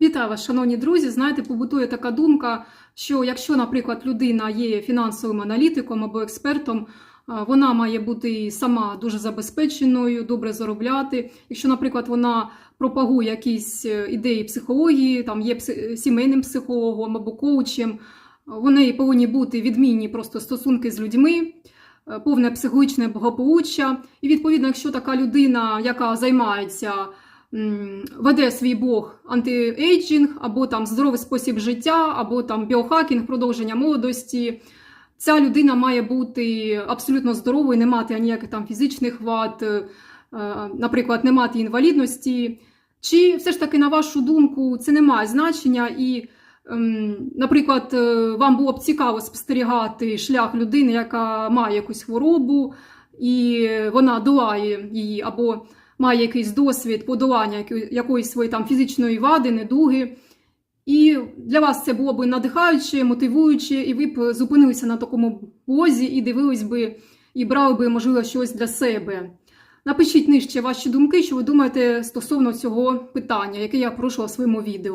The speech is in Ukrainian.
Вітаю вас, шановні друзі. Знаєте, побутує така думка, що якщо, наприклад, людина є фінансовим аналітиком або експертом, вона має бути сама дуже забезпеченою, добре заробляти. Якщо, наприклад, вона пропагує якісь е, ідеї психології, там є сімейним психологом або коучем, вони повинні бути відмінні просто стосунки з людьми. е, Повне психологічне благополуччя. І відповідно, якщо така людина, яка займається веде свій блог антиейджинг, або там здоровий спосіб життя, або там біохакінг, продовження молодості. Ця людина має бути абсолютно здоровою, не мати ніяких там фізичних вад, е, наприклад, не мати інвалідності. Чи все ж таки, на вашу думку, це не має значення, і, ем, наприклад, е, вам було б цікаво спостерігати шлях людини, яка має якусь хворобу, і вона долає її, або має якийсь досвід подолання якоїсь своєї там фізичної вади, недуги. І для вас це було б надихаюче, мотивуюче, і ви б зупинилися на такому позі і дивились би, і брали би, можливо, щось для себе. Напишіть нижче ваші думки, що ви думаєте стосовно цього питання, яке я пройшла в своєму відео.